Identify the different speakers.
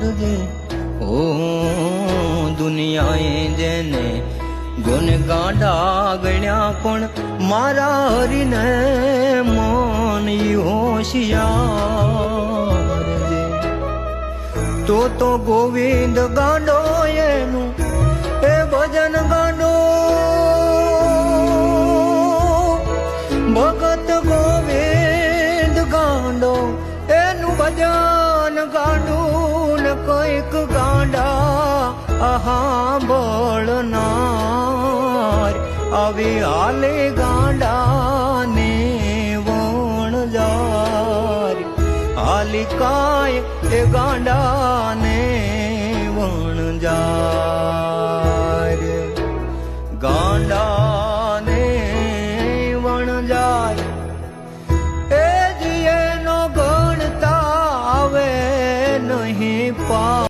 Speaker 1: જારજે ઓ દુનિયાએ જેને જોને ગાંડા ગણ્યા પણ મારા હરીને મન હોશિયાર તો તો ગોવિંદ ગાડો એનું એ ભજન ગાડો. ભગત ગોવિંદ ગાડો એનું ભજન ગાંડું. કંઈક ગાંડા, આહા બોળનાર આવી આલે ગાંડા ને વણ જાર. આલી કાય એ ગાંડા ને વણ જાર. ગાંડા ને વણ જાર.